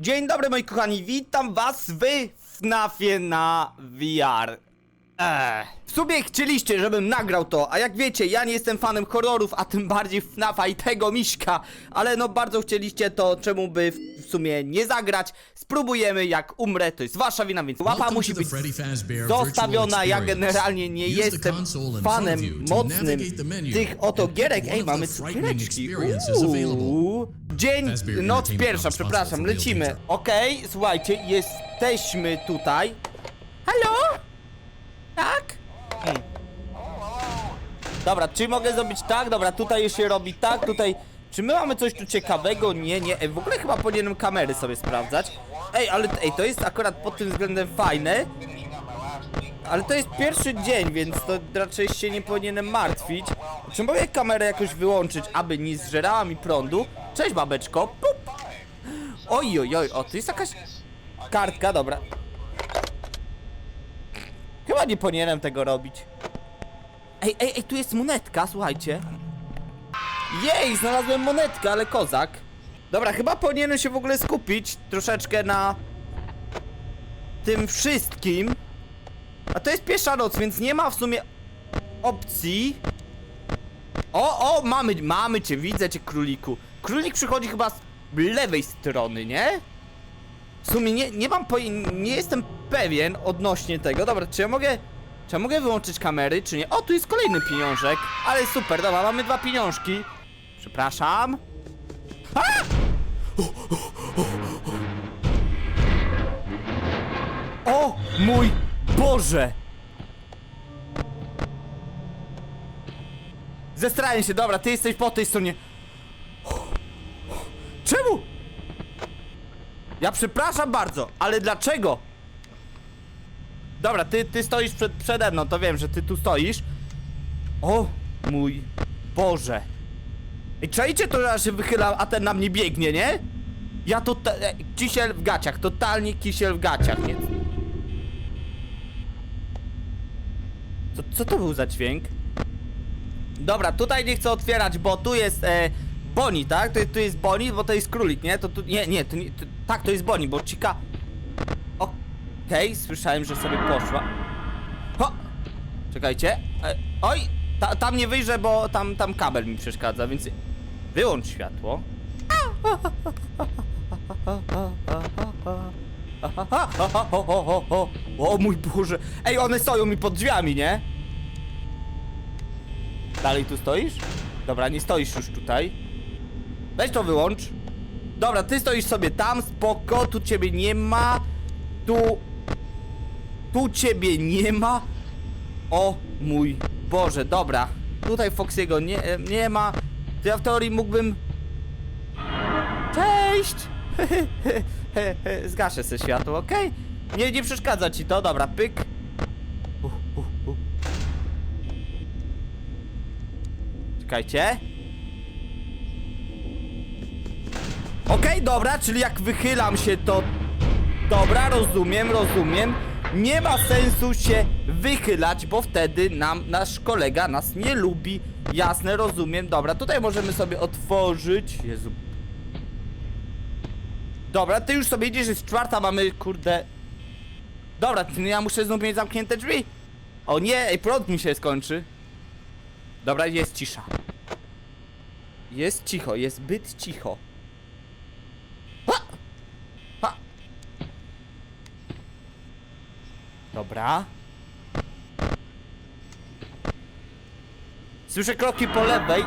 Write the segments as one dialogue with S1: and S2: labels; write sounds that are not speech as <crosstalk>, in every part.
S1: Dzień dobry moi kochani, witam was w FNAFie na VR. Eee. W sumie chcieliście, żebym nagrał to, a jak wiecie, ja nie jestem fanem horrorów, a tym bardziej FNAFa i tego miśka, ale no bardzo chcieliście to, czemu by w, w sumie nie zagrać. Spróbujemy, jak umrę, to jest wasza wina, więc łapa musi być zostawiona. Ja generalnie nie jestem fanem mocnym tych oto gierek. Ej, mamy cukiereczki. Uuu. Dzień, noc pierwsza, przepraszam, lecimy. Okej, słuchajcie, jesteśmy tutaj. Halo? Tak? Hmm. Dobra, czy mogę zrobić tak? Dobra, tutaj się robi tak, tutaj... Czy my mamy coś tu ciekawego? Nie, nie. Ej, w ogóle chyba powinienem kamery sobie sprawdzać. Ej, ale ej, to jest akurat pod tym względem fajne. Ale to jest pierwszy dzień, więc to raczej się nie powinienem martwić. Czy mogę kamerę jakoś wyłączyć, aby nie zżerała mi prądu? Cześć babeczko. Pup. Oj, oj, oj, o, to jest jakaś kartka, dobra. Chyba nie powinienem tego robić. Ej, ej, ej, tu jest monetka, słuchajcie. Jej, znalazłem monetkę, ale kozak. Dobra, chyba powinienem się w ogóle skupić troszeczkę na tym wszystkim. A to jest pierwsza noc, więc nie ma w sumie opcji. O, o, mamy, mamy cię, widzę cię, króliku. Królik przychodzi chyba z lewej strony, nie? W sumie nie, nie mam poje- nie jestem pewien odnośnie tego. Dobra, czy ja mogę, czy ja mogę wyłączyć kamery, czy nie? O, tu jest kolejny pieniążek. Ale super, dobra, mamy dwa pieniążki. Przepraszam. A! O mój Boże! Zestrałem się, dobra, ty jesteś po tej stronie. Czemu? Ja przepraszam bardzo, ale dlaczego? Dobra, ty, ty stoisz przed, przede mną, to wiem, że ty tu stoisz. O mój Boże. I czajcie to, że się wychylam, a ten na mnie biegnie, nie? Ja to... e, Kisiel w gaciach, totalnie kisiel w gaciach, nie? Co, co to był za dźwięk? Dobra, tutaj nie chcę otwierać, bo tu jest e, Boni, tak? Tu, tu jest Boni, bo to jest królik, nie? To tu, nie, nie, to nie to, tak, to jest Boni, bo Chica... Okej, słyszałem, że sobie poszła. Ho! Czekajcie. E, oj! Ta, tam nie wyjrzę, bo tam, tam kabel mi przeszkadza, więc... Wyłącz światło. O mój Boże! Ej, one stoją mi pod drzwiami, nie? Dalej tu stoisz? Dobra, nie stoisz już tutaj. Weź to wyłącz. Dobra, ty stoisz sobie tam, spoko, tu ciebie nie ma. Tu... Tu ciebie nie ma. O mój Boże, dobra. Tutaj Foxiego nie, e, nie ma. To ja w teorii mógłbym... Cześć! <laughs> Zgaszę sobie światło, okej? Nie, nie przeszkadza ci to, dobra, pyk. Czekajcie. Okej, dobra, czyli jak wychylam się to... Dobra, rozumiem, rozumiem. Nie ma sensu się wychylać, bo wtedy nam nasz kolega nas nie lubi. Jasne, rozumiem. Dobra, tutaj możemy sobie otworzyć. Jezu. Dobra, ty już sobie idziesz, jest czwarta, mamy kurde... Dobra, ty, ja muszę znów mieć zamknięte drzwi. O nie, ej, prąd mi się skończy. Dobra, jest cisza. Jest cicho, jest zbyt cicho. Dobra. Słyszę kroki po lewej.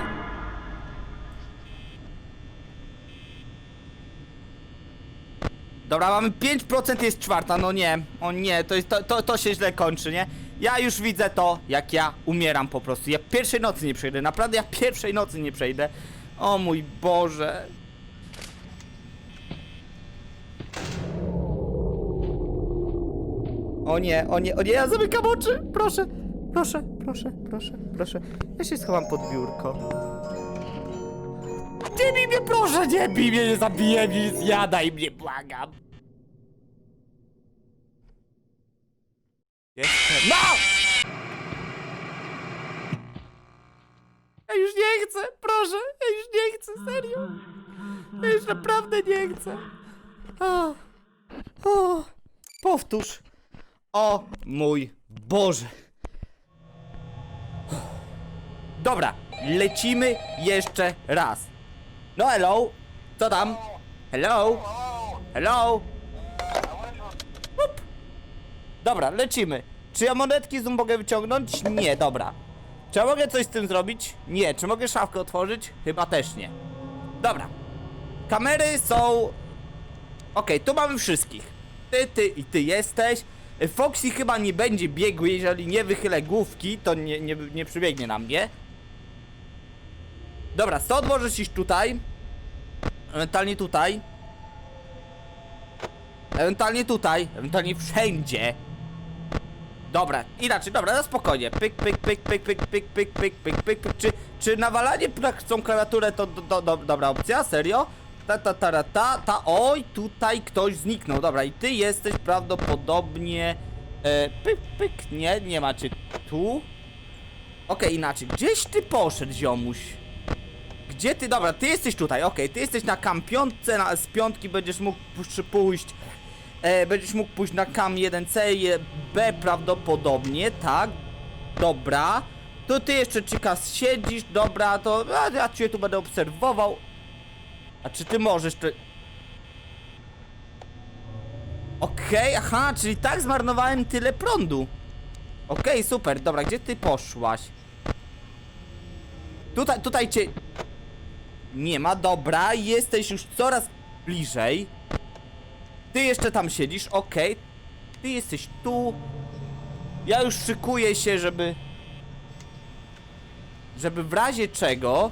S1: Dobra, mamy 5% jest czwarta, no nie, o nie, to, jest, to, to, to się źle kończy, nie? Ja już widzę to, jak ja umieram po prostu. Ja pierwszej nocy nie przejdę, naprawdę ja pierwszej nocy nie przejdę. O mój Boże. O nie, o nie, o nie, ja zamykam oczy, proszę, proszę, proszę, proszę, proszę. Ja się schowam pod biurko. Nie bij mnie, proszę, nie bij mnie, nie zabijaj mnie, nie zjadaj mnie, błagam. Jeszcze. No! Ja już nie chcę, proszę, ja już nie chcę, serio. Ja już naprawdę nie chcę. O, o, powtórz. O mój Boże. Dobra, lecimy jeszcze raz. No hello, co tam? Hello? Hello? Up. Dobra, lecimy. Czy ja monetki z mogę wyciągnąć? Nie, dobra. Czy ja mogę coś z tym zrobić? Nie. Czy mogę szafkę otworzyć? Chyba też nie. Dobra. Kamery są... Okej, tu mamy wszystkich. Ty, ty i ty jesteś. Foxy chyba nie będzie biegł, jeżeli nie wychylę główki, to nie, nie, nie przybiegnie na mnie. Dobra, stąd możesz iść tutaj. Ewentualnie tutaj. Ewentualnie tutaj. Ewentualnie wszędzie. Dobra, inaczej, dobra, na spokojnie. Pyk, pyk, pyk, pyk, pyk, pyk, pyk, pyk, pyk, pyk, pyk. Czy, czy nawalanie na tą klawiaturę to do, do, dobra opcja? Serio? Ta, ta, ta, ta, ta, ta, oj, tutaj ktoś zniknął. Dobra, i ty jesteś prawdopodobnie... E, pyk, pyk, nie, nie macie tu. Okej, inaczej, gdzieś ty poszedł, ziomuś. Gdzie ty? Dobra, ty jesteś tutaj, okej, ty jesteś na kam piątce, na, z piątki będziesz mógł pójść. E, będziesz mógł pójść na kam 1C i B prawdopodobnie, tak? Dobra. Tu ty jeszcze Chikas siedzisz, dobra, to a, ja cię tu będę obserwował. A czy ty możesz czy... Okej, aha, czyli tak zmarnowałem tyle prądu. Okej, super, dobra, gdzie ty poszłaś? Tutaj, tutaj cię... Nie ma, dobra, jesteś już coraz bliżej. Ty jeszcze tam siedzisz, okej. Ty jesteś tu. Ja już szykuję się, żeby... Żeby w razie czego...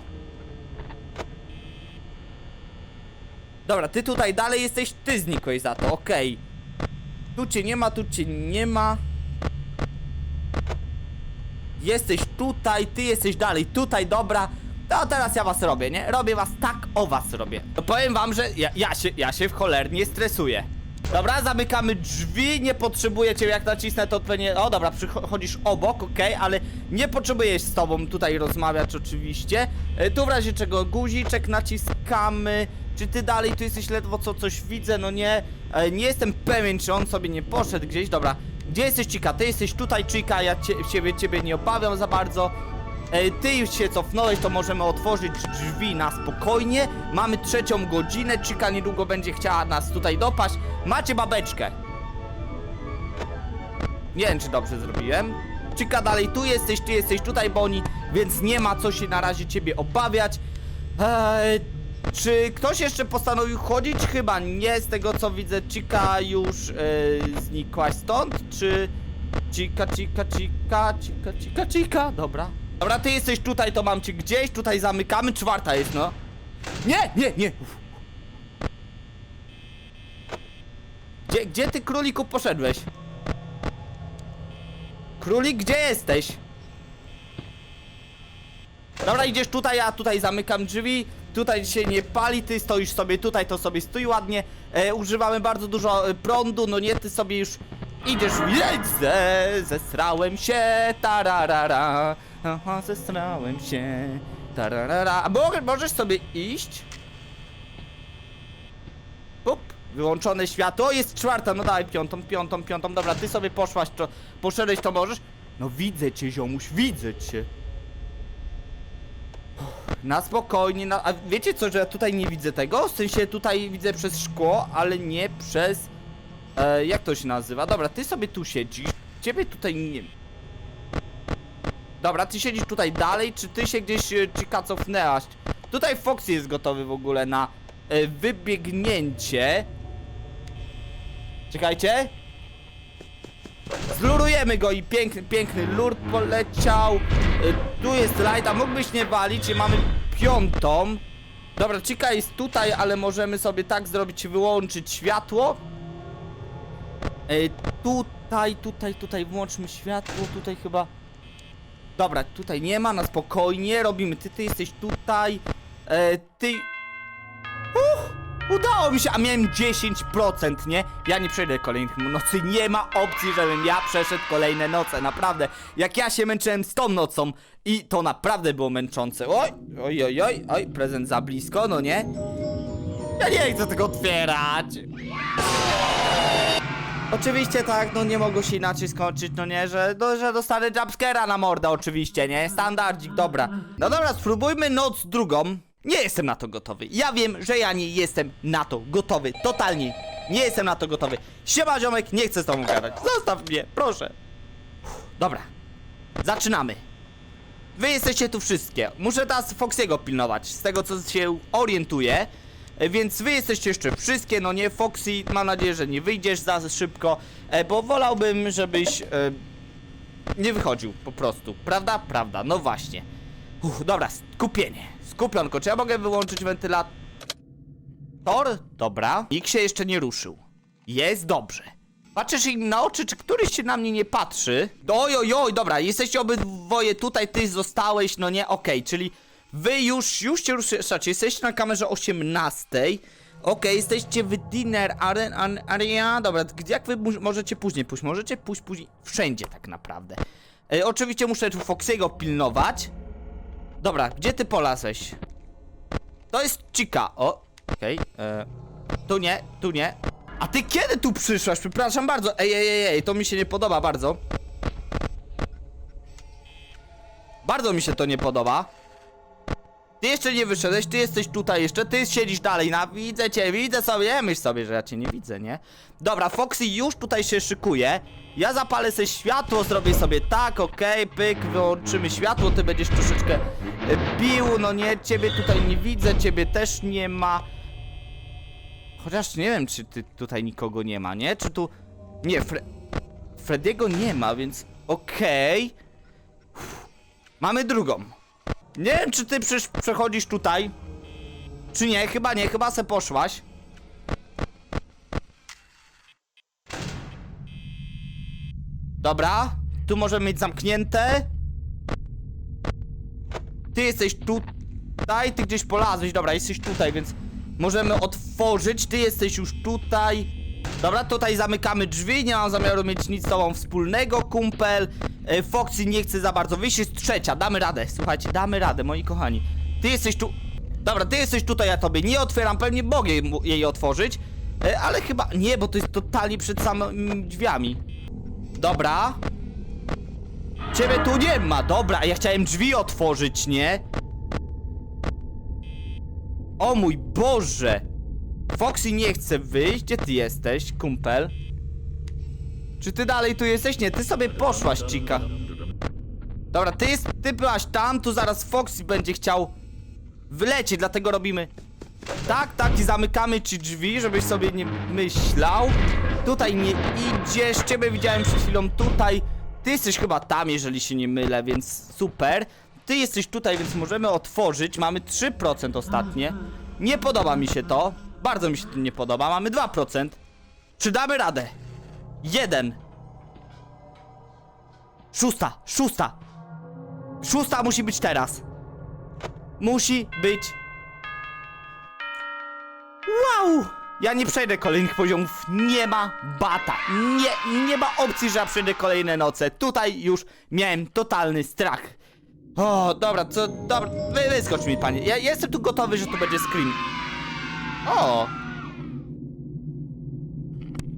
S1: Dobra, ty tutaj dalej jesteś, ty znikłeś za to, okej. Tu cię nie ma, tu cię nie ma. Jesteś tutaj, ty jesteś dalej tutaj, dobra. To teraz ja was robię, nie? Robię was tak, o was robię. Powiem wam, że ja, ja, się, ja się w cholernie stresuję. Dobra, zamykamy drzwi, nie potrzebuję cię, jak nacisnę to pewnie... O dobra, przychodzisz obok, okej, ale nie potrzebuję z tobą tutaj rozmawiać oczywiście. E, tu w razie czego guziczek naciskamy. Czy ty dalej tu jesteś ledwo co coś widzę? No nie. E, nie jestem pewien, czy on sobie nie poszedł gdzieś. Dobra, gdzie jesteś Cika? Ty jesteś tutaj Cika, ja cie, ciebie, ciebie nie obawiam za bardzo. E, Ty już się cofnąłeś, to możemy otworzyć drzwi na spokojnie. Mamy trzecią godzinę, Chica niedługo będzie chciała nas tutaj dopaść. Macie babeczkę. Nie wiem, czy dobrze zrobiłem. Chica dalej tu jesteś, ty jesteś tutaj, Boni, więc nie ma co się na razie ciebie obawiać. Eee, czy ktoś jeszcze postanowił chodzić? Chyba nie, z tego co widzę, Chica już e, znikłaś stąd, czy... Chica, chica, chica, chica, chica, chica, dobra. Dobra, ty jesteś tutaj, to mam cię gdzieś, tutaj zamykamy, czwarta jest, no. Nie, nie, nie. Gdzie, gdzie ty króliku poszedłeś? Królik, gdzie jesteś? Dobra, idziesz tutaj, ja tutaj zamykam drzwi. Tutaj się nie pali, ty stoisz sobie tutaj, to sobie stój ładnie. E, używamy bardzo dużo e, prądu, no nie, ty sobie już idziesz. Jedzę, zesrałem się, tararara. Aha, zesrałem się, tararara. A mo- możesz sobie iść? Pup, wyłączone światło, jest czwarta, no daj piątą, piątą, piątą, dobra, ty sobie poszłaś, to poszedłeś, to możesz? No widzę cię, ziomuś, widzę cię. Na spokojnie, na... a wiecie co, że ja tutaj nie widzę tego? W sensie tutaj widzę przez szkło, ale nie przez... E, jak to się nazywa? Dobra, ty sobie tu siedzisz, ciebie tutaj nie... Dobra, ty siedzisz tutaj dalej, czy ty się gdzieś e, Chica cofnęłaś? Tutaj Foxy jest gotowy w ogóle na e, wybiegnięcie. Czekajcie. Zlurujemy go i piękny, piękny lur poleciał. Y, Tu jest light, a mógłbyś nie walić i mamy piątą. Dobra, Chica jest tutaj, ale możemy sobie tak zrobić, wyłączyć światło. Y, Tutaj, tutaj, tutaj włączmy światło, tutaj chyba... Dobra, tutaj nie ma, na spokojnie, robimy, ty, ty jesteś tutaj, e, ty... Udało mi się, a miałem 10%, nie? Ja nie przejdę kolejnych nocy, nie ma opcji, żebym ja przeszedł kolejne noce, naprawdę. Jak ja się męczyłem z tą nocą i to naprawdę było męczące. Oj, oj, oj, oj, oj, prezent za blisko, no nie? Ja nie chcę tego otwierać. Oczywiście tak, no nie mogło się inaczej skończyć, no nie, że, no, że dostanę jumpscare'a na mordę oczywiście, nie? Standardzik, dobra. No dobra, spróbujmy noc drugą. Nie jestem na to gotowy. Ja wiem, że ja nie jestem na to gotowy. Totalnie. Nie jestem na to gotowy. Siema ziomek, nie chcę z tobą gadać. Zostaw mnie, proszę. Uff, Dobra. Zaczynamy. Wy jesteście tu wszystkie. Muszę teraz Foxiego pilnować, z tego co się orientuję. E, Więc wy jesteście jeszcze wszystkie, no nie Foxy, mam nadzieję, że nie wyjdziesz za szybko, e, bo wolałbym, żebyś e, nie wychodził po prostu. Prawda? Prawda, no właśnie. Uff, dobra, skupienie. Skupionko, czy ja mogę wyłączyć wentylator? Dobra. Nikt się jeszcze nie ruszył. Jest dobrze. Patrzysz im na oczy, czy któryś się na mnie nie patrzy? Oj, oj, oj, dobra, jesteście obydwoje tutaj, ty zostałeś, no nie, okej, czyli wy już, już się ruszacie, jesteście na kamerze 18. Okej, jesteście w Dinner An- Area, dobra, jak wy możecie później pójść? Możecie pójść później wszędzie tak naprawdę. E, oczywiście muszę tu Foxiego pilnować. Dobra, gdzie ty polazłeś? To jest Chica, o, okej, e, tu nie, tu nie. A ty kiedy tu przyszłaś? Przepraszam bardzo. Ej, ej, ej, ej, to mi się nie podoba bardzo. Bardzo mi się to nie podoba. Ty jeszcze nie wyszedłeś, ty jesteś tutaj jeszcze, ty siedzisz dalej, na widzę cię, widzę sobie, myśl sobie, że ja cię nie widzę, nie? Dobra, Foxy już tutaj się szykuje. Ja zapalę sobie światło, zrobię sobie tak, okej, pyk, wyłączymy światło, ty będziesz troszeczkę e, bił, no nie, ciebie tutaj nie widzę, ciebie też nie ma. Chociaż nie wiem, czy ty, tutaj nikogo nie ma, nie? Czy tu... Nie, Fre... Frediego nie ma, więc okej. Uff. Mamy drugą. Nie wiem, czy ty przechodzisz tutaj. Czy nie? Chyba nie, chyba se poszłaś. Dobra, tu możemy mieć zamknięte. Ty jesteś tutaj, ty gdzieś polazłeś, dobra, jesteś tutaj, więc możemy otworzyć, ty jesteś już tutaj. Dobra, tutaj zamykamy drzwi, nie mam zamiaru mieć nic z tobą wspólnego, kumpel. E, Foxy nie chce za bardzo wyjść, jest trzecia, damy radę, słuchajcie, damy radę, moi kochani. Ty jesteś tu... Dobra, ty jesteś tutaj, ja tobie nie otwieram, pewnie mogę jej otworzyć. E, ale chyba... Nie, bo to jest totalnie przed samymi drzwiami. Dobra. Ciebie tu nie ma, dobra, ja chciałem drzwi otworzyć, nie? O mój Boże! Foxy nie chce wyjść, gdzie ty jesteś, kumpel? Czy ty dalej tu jesteś? Nie, ty sobie poszłaś, cika. Dobra, ty, jest, ty byłaś tam, tu zaraz Foxy będzie chciał wylecieć, dlatego robimy tak, tak i zamykamy ci drzwi, żebyś sobie nie myślał. Tutaj nie idziesz, ciebie widziałem przed chwilą tutaj. Ty jesteś chyba tam, jeżeli się nie mylę, więc super. Ty jesteś tutaj, więc możemy otworzyć. Mamy 3% ostatnie. Nie podoba mi się to. Bardzo mi się to nie podoba. Mamy 2%. Czy damy radę? Jeden. Szósta, szósta. Szósta musi być teraz. Musi być Wow! Ja nie przejdę kolejnych poziomów, nie ma bata. Nie, nie ma opcji, że ja przejdę kolejne noce. Tutaj już miałem totalny strach. O, dobra, co, dobra, wy, wyskocz mi, panie. Ja jestem tu gotowy, że to będzie screen. O!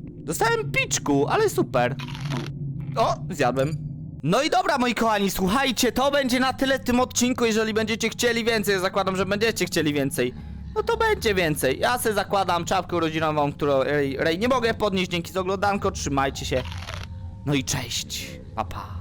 S1: Dostałem piczku, ale super. O, zjadłem. No i dobra, moi kochani, słuchajcie, to będzie na tyle w tym odcinku. Jeżeli będziecie chcieli więcej, ja zakładam, że będziecie chcieli więcej. No to będzie więcej. Ja se zakładam czapkę rodzinową, którą Rej, Rej nie mogę podnieść. Dzięki za oglądanko, trzymajcie się. No i cześć. Pa, pa.